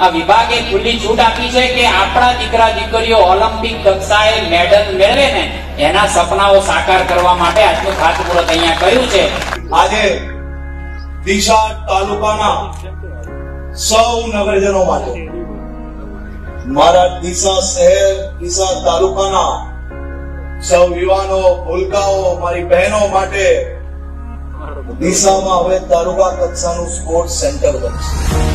આ વિભાગે ખુલ્લી છૂટ આપી છે કે આપણા દીકરા દીકરીઓ ઓલિમ્પિક કક્ષાએ મેડલ મેળવે ને એના સપનાઓ સાકાર કરવા માટે આજનું ખાતમુહૂર્ત અહીંયા કર્યું છે. આજે દિશા તાલુકાના સૌ નગરજનો માટે મારા દિશા શહેર દિશા તાલુકાના સૌ યુવાનો, ભૂલકાઓ, મારી બહેનો માટે દિશામાં હવે તાલુકા કક્ષાનું સ્પોર્ટ સેન્ટર બનશે.